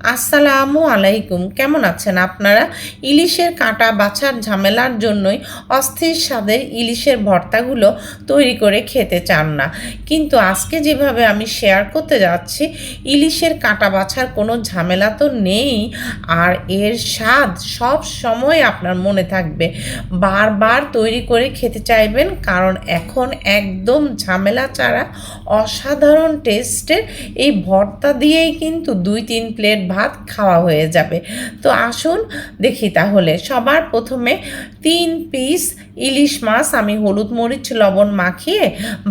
আসসালামু আলাইকুম। কেমন আছেন আপনারা? ইলিশের কাঁটা বাছার ঝামেলার জন্যই অস্থির স্বাদের ইলিশের ভর্তাগুলো তৈরি করে খেতে চান না। কিন্তু আজকে যেভাবে আমি শেয়ার করতে যাচ্ছি, ইলিশের কাঁটা বাছার কোনো ঝামেলা তো নেই আর এর স্বাদ সব সময় আপনার মনে থাকবে। বারবার তৈরি করে খেতে চাইবেন কারণ এখন একদম ঝামেলা ছাড়া অসাধারণ টেস্টের এই ভর্তা দিয়েই কিন্তু দুই তিন প্লেট ভাত খাওয়া হয়ে যাবে। তো আসুন দেখি তাহলে। সবার প্রথমে তিন পিস ইলিশ মাছ আমি হলুদ মরিচ, লবণ মাখিয়ে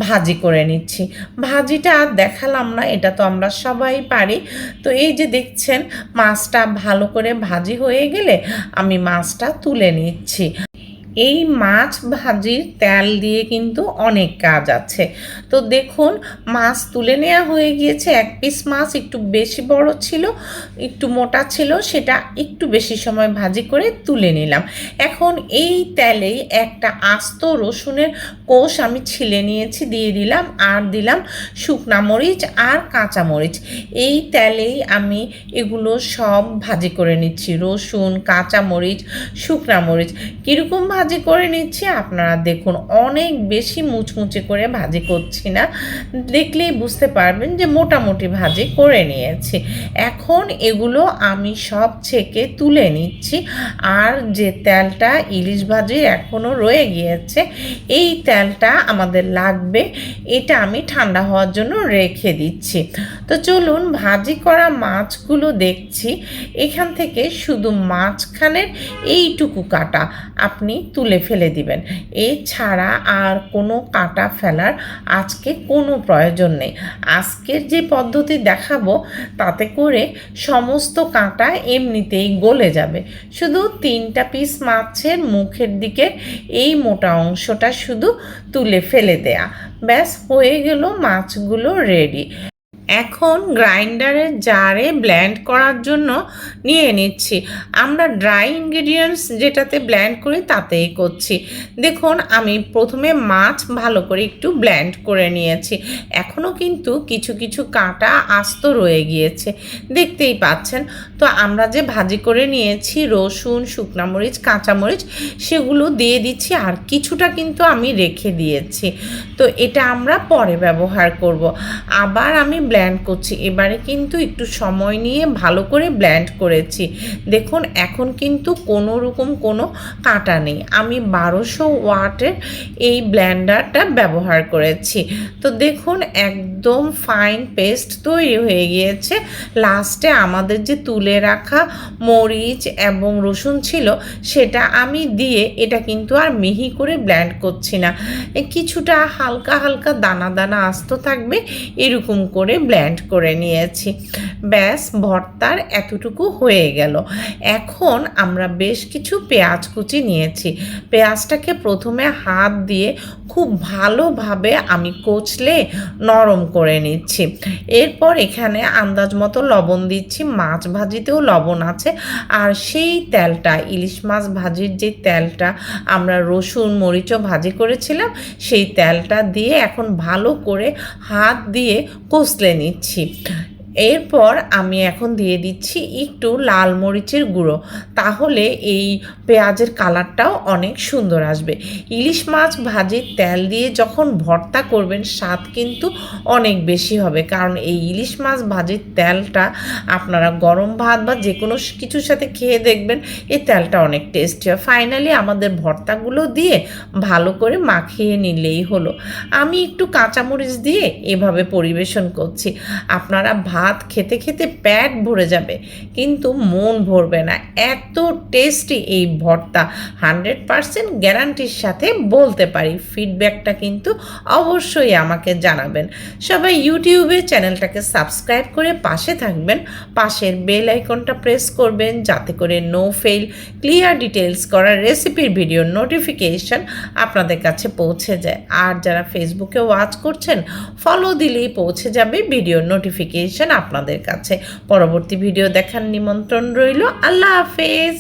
ভাজি করে নিচ্ছি। ভাজিটা আর দেখালাম না, এটা তো আমরা সবাই পারি। তো এই যে দেখছেন, মাছটা ভালো করে ভাজি হয়ে গেলে আমি মাছটা তুলে নিচ্ছি। এই মাছ ভাজির তেল দিয়ে কিন্তু অনেক কাজ আছে। তো দেখুন, মাছ তুলে নেওয়া হয়ে গিয়েছে। এক পিস মাছ একটু বেশি বড় ছিল, একটু মোটা ছিল, সেটা একটু বেশি সময় ভাজি করে তুলে নিলাম। এখন এই তেলেই একটা আস্ত রসুনের কোষ আমি ছিলে নিয়েছি, দিয়ে দিলাম, আর দিলাম শুকনা মরিচ আর কাঁচা মরিচ। এই তেলেই আমি এগুলো সব ভাজি করে নিচ্ছি। রসুন, কাঁচা মরিচ, শুকনা মরিচ। কীরকম ভাজি করে নিচ্ছি। আপনারা দেখুন, অনেক বেশি মুচমুচে করে ভাজি করছি না। দেখলেই বুঝতে পারবেন যে মোটামুটি ভাজি করে নিয়েছি। এখন এগুলো আমি সব ছেঁকে তুলে নিচ্ছি। আর যে তেলটা ইলিশ ভাজির এখনও রয়ে গিয়েছে, এই তেলটা আমাদের লাগবে। এটা আমি ঠান্ডা হওয়ার জন্য রেখে দিচ্ছি। তো চলুন, ভাজি করা মাছগুলো দেখছি। এখান থেকে শুধু মাছখানের এইটুকু কাটা। আপনি তুলে ফেলে দিবেন। এছাড়া আর কোনো কাটা ফেলার আজকে কোনো প্রয়োজন নেই। আজকের যে পদ্ধতি দেখাবো, তাতে করে সমস্ত কাঁটা এমনিতেই গলে যাবে। শুধু তিনটা পিস মাছের মুখের দিকে এই মোটা অংশটা শুধু তুলে ফেলে দেয়া। ব্যাস, হয়ে গেল মাছগুলো রেডি এখন গ্রাইন্ডারের জারে ব্ল্যান্ড করার জন্য নিয়ে নিচ্ছি। আমরা ড্রাই ইনগ্রিডিয়েন্টস যেটাতে ব্ল্যান্ড করি তাতেই করছি। দেখুন, আমি প্রথমে মাছ ভালো করে একটু ব্ল্যান্ড করে নিয়েছি। এখনও কিন্তু কিছু কিছু কাঁটা আস্ত রয়ে গিয়েছে। দেখতেই পাচ্ছেন। তো আমরা যে ভাজি করে নিয়েছি রসুন, শুকনা মরিচ কাঁচামরিচ সেগুলো দিয়ে দিচ্ছি আর কিছুটা কিন্তু আমি রেখে দিয়েছি। তো এটা আমরা পরে ব্যবহার করব। আবার আমি ব্ল্যান্ড করছি। এবারে কিন্তু একটু সময় নিয়ে ভালো করে ব্ল্যান্ড করেছি। দেখুন, এখন কিন্তু কোনো রকম কোনো কাঁটা নেই। আমি বারোশো ওয়াটের এই ব্ল্যান্ডারটা ব্যবহার করেছি। তো দেখুন, একদম ফাইন পেস্ট তৈরি হয়ে গিয়েছে। লাস্টে আমাদের যে তুলে রাখা মরিচ এবং রসুন ছিল, সেটা আমি দিয়ে এটা কিন্তু আর মিহি করে ব্ল্যান্ড করছি না। কিছুটা হালকা হালকা দানা দানা আস্ত থাকবে, এরকম করে ব্ল্যান্ড করে নিয়েছি। ব্যাস, ভর্তার এতটুকু হয়ে গেল। এখন আমরা বেশ কিছু পেঁয়াজ কুচি নিয়েছি। পেঁয়াজটাকে প্রথমে হাত দিয়ে খুব ভালোভাবে আমি কচলে নরম করে নিচ্ছি। এরপর এখানে আন্দাজ মতো লবণ দিচ্ছি। মাছ ভাজিতেও লবণ আছে। আর সেই তেলটা, ইলিশ মাছ ভাজির যে তেলটা আমরা রসুন, মরিচও ভাজি করেছিলাম, সেই তেলটা দিয়ে এখন ভালো করে হাত দিয়ে কষলে নিচ্ছি। এরপর আমি এখন দিয়ে দিচ্ছি একটু লাল মরিচের গুঁড়ো। তাহলে এই পেঁয়াজের কালারটাও অনেক সুন্দর আসবে। ইলিশ মাছ ভাজির তেল দিয়ে যখন ভর্তা করবেন, স্বাদ কিন্তু অনেক বেশি হবে। কারণ এই ইলিশ মাছ ভাজির তেলটা আপনারা গরম ভাত বা যে কোনো কিছুর সাথে খেয়ে দেখবেন, এই তেলটা অনেক টেস্টি হয়। ফাইনালি আমাদের ভর্তাগুলো দিয়ে ভালো করে মাখিয়ে নিলেই হলো। আমি একটু কাঁচামরিচ দিয়ে এভাবে পরিবেশন করছি। আপনারা ভাত ভাত খেতে খেতে প্যাট ভরে যাবে, কিন্তু মন ভরবে না। এত টেস্টি এই ভর্তা। হান্ড্রেড পারসেন্ট গ্যারান্টির সাথে বলতে পারি। ফিডব্যাকটা কিন্তু অবশ্যই আমাকে জানাবেন। সবাই ইউটিউবে চ্যানেলটাকে সাবস্ক্রাইব করে পাশে থাকবেন। পাশের বেল আইকনটা প্রেস করবেন যাতে করে নো ফেল ক্লিয়ার ডিটেলস করা রেসিপির ভিডিও নোটিফিকেশন আপনাদের কাছে পৌঁছে যায়। আর যারা ফেসবুকে ওয়াচ করছেন ফলো দিলেই পৌঁছে যাবে ভিডিও নোটিফিকেশন আপনাদের কাছে। পরবর্তী ভিডিও দেখার নিমন্ত্রণ রইল। আল্লাহ হাফেজ।